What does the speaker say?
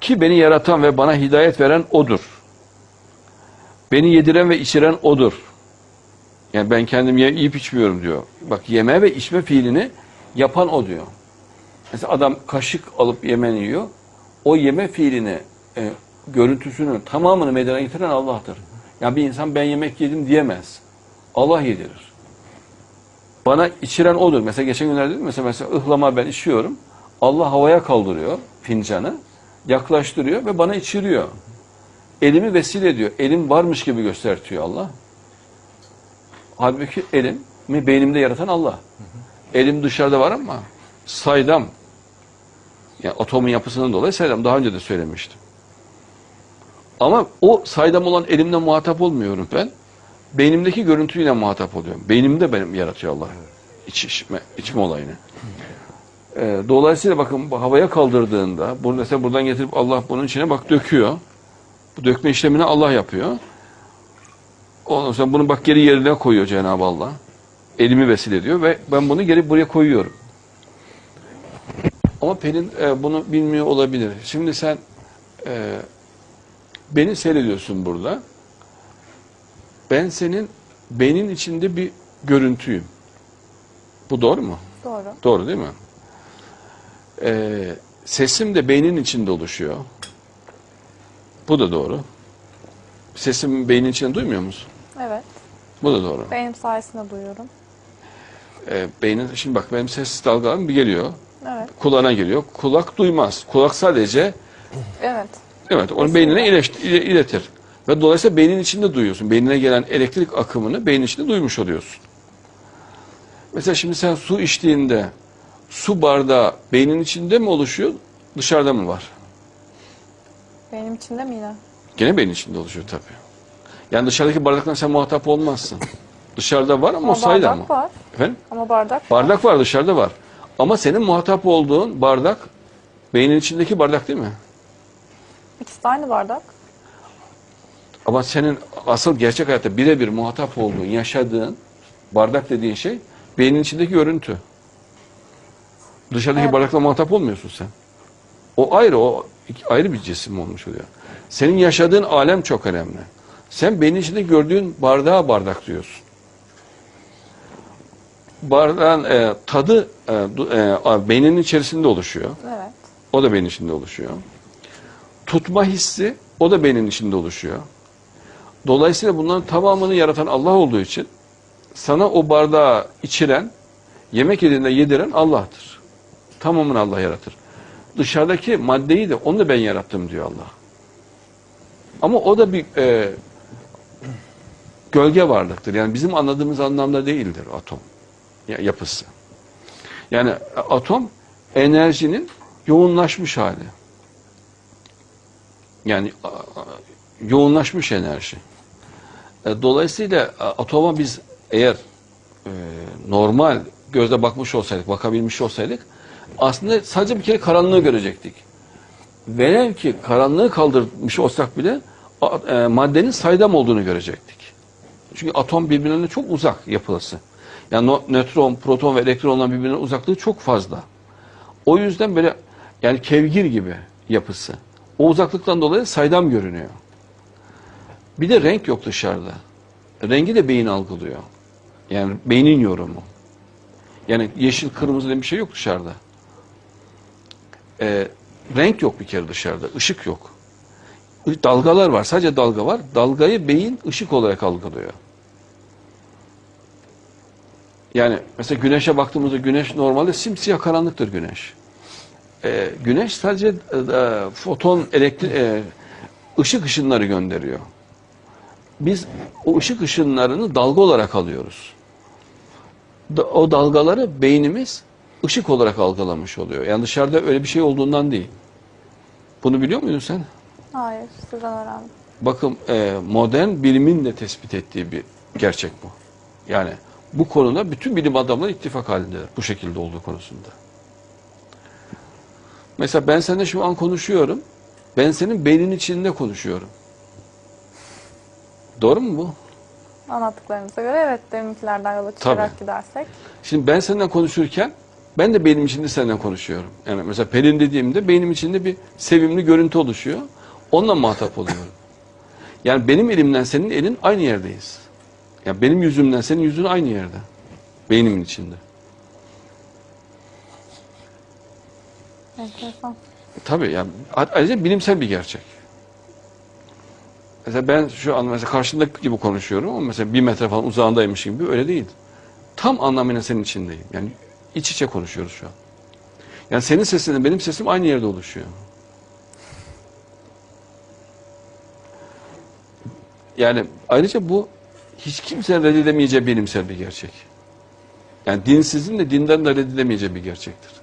Ki beni yaratan ve bana hidayet veren odur. Beni yediren ve içiren odur. Yani ben kendim yiyip içmiyorum diyor. Bak yeme ve içme fiilini yapan o diyor. Mesela adam kaşık alıp yemen yiyor. O yeme fiilini, e, görüntüsünü tamamını meydana getiren Allah'tır. Yani bir insan ben yemek yedim diyemez. Allah yedirir. Bana içiren odur. Mesela geçen günlerde dedim mesela, mesela ıhlama ben içiyorum. Allah havaya kaldırıyor fincanı. Yaklaştırıyor ve bana içiriyor. Elimi vesile ediyor. Elim varmış gibi göstertiyor Allah. Halbuki elim mi beynimde yaratan Allah. Elim dışarıda var ama saydam. Yani atomun yapısından dolayı saydam. Daha önce de söylemiştim. Ama o saydam olan elimle muhatap olmuyorum ben. Beynimdeki görüntüyle muhatap oluyorum. Beynimde benim yaratıyor Allah. İç, içme, içme olayını. Ee, dolayısıyla bakın havaya kaldırdığında, bunu mesela buradan getirip Allah bunun içine bak döküyor. Bu dökme işlemini Allah yapıyor. Ondan sonra bunu bak geri yerine koyuyor Cenab-ı Allah. Elimi vesile ediyor ve ben bunu geri buraya koyuyorum. Ama Pelin e, bunu bilmiyor olabilir. Şimdi sen e, beni seyrediyorsun burada. Ben senin beynin içinde bir görüntüyüm. Bu doğru mu? Doğru. Doğru değil mi? Ee, sesim de beynin içinde oluşuyor. Bu da doğru. Sesim beynin içinde duymuyor musun? Evet. Bu da doğru. Benim sayesinde duyuyorum. Ee, beynin, şimdi bak benim ses dalgalarım bir geliyor. Evet. Kulağına geliyor. Kulak duymaz. Kulak sadece Evet. evet onu beynine ileş- ile- iletir. Ve dolayısıyla beynin içinde duyuyorsun. Beynine gelen elektrik akımını beynin içinde duymuş oluyorsun. Mesela şimdi sen su içtiğinde su bardağı beynin içinde mi oluşuyor, dışarıda mı var? Benim içinde mi yine? Gene beynin içinde oluşuyor tabii. Yani dışarıdaki bardakla sen muhatap olmazsın. Dışarıda var ama, o Ama sayıda bardak mı? var. Efendim? Ama bardak var. Bardak var dışarıda var. Ama senin muhatap olduğun bardak beynin içindeki bardak değil mi? İkisi de aynı bardak. Ama senin asıl gerçek hayatta birebir muhatap olduğun, yaşadığın bardak dediğin şey beynin içindeki görüntü. Dışarıdaki Evet. bardakla muhatap olmuyorsun sen. O ayrı, o ayrı bir cisim olmuş oluyor. Senin yaşadığın alem çok önemli. Sen beynin içinde gördüğün bardağa bardak diyorsun. Bardağın e, tadı e, e, beynin içerisinde oluşuyor. Evet. O da beynin içinde oluşuyor. Tutma hissi o da beynin içinde oluşuyor. Dolayısıyla bunların tamamını yaratan Allah olduğu için sana o bardağı içiren, yemek yediğinde yediren Allah'tır. Tamamını Allah yaratır. Dışarıdaki maddeyi de onu da ben yarattım diyor Allah. Ama o da bir e, gölge varlıktır. Yani bizim anladığımız anlamda değildir atom ya- yapısı. Yani atom enerjinin yoğunlaşmış hali. Yani yoğunlaşmış enerji. E, Dolayısıyla a- atoma biz eğer e, normal gözle bakmış olsaydık, bakabilmiş olsaydık aslında sadece bir kere karanlığı görecektik. Velev ki karanlığı kaldırmış olsak bile e, maddenin saydam olduğunu görecektik. Çünkü atom birbirine çok uzak yapısı. Yani nötron, proton ve elektronla birbirine uzaklığı çok fazla. O yüzden böyle yani kevgir gibi yapısı. O uzaklıktan dolayı saydam görünüyor. Bir de renk yok dışarıda. Rengi de beyin algılıyor. Yani beynin yorumu. Yani yeşil, kırmızı diye bir şey yok dışarıda. Ee, renk yok bir kere dışarıda. ışık yok. Dalgalar var. Sadece dalga var. Dalgayı beyin ışık olarak algılıyor. Yani mesela güneşe baktığımızda güneş normalde simsiyah karanlıktır güneş. Ee, güneş sadece e, e, foton, elektrik, e, ışık ışınları gönderiyor. Biz o ışık ışınlarını dalga olarak alıyoruz. Da- o dalgaları beynimiz ışık olarak algılamış oluyor. Yani dışarıda öyle bir şey olduğundan değil. Bunu biliyor muydun sen? Hayır. Sizden öğrendim. Bakın e, modern bilimin de tespit ettiği bir gerçek bu. Yani bu konuda bütün bilim adamları ittifak halindeler bu şekilde olduğu konusunda. Mesela ben seninle şu an konuşuyorum. Ben senin beynin içinde konuşuyorum. Doğru mu bu? Anlattıklarınıza göre evet deminkilerden yola çıkarak gidersek. Şimdi ben seninle konuşurken Ben de beynim içinde senden konuşuyorum. Yani mesela Pelin dediğimde beynim içinde bir sevimli görüntü oluşuyor. Onunla muhatap oluyorum. Yani benim elimden senin elin aynı yerdeyiz. Yani benim yüzümden senin yüzün aynı yerde. Beynimin içinde. Enteresan. Tabii yani ayrıca bilimsel bir gerçek. Mesela ben şu an mesela karşındaki gibi konuşuyorum ama mesela bir metre falan uzağındaymışım gibi öyle değil. Tam anlamıyla senin içindeyim. Yani iç içe konuşuyoruz şu an. Yani senin sesinle benim sesim aynı yerde oluşuyor. Yani ayrıca bu hiç kimsenin reddedemeyeceği bilimsel bir gerçek. Yani dinsizin de dinden de reddedemeyeceği bir gerçektir.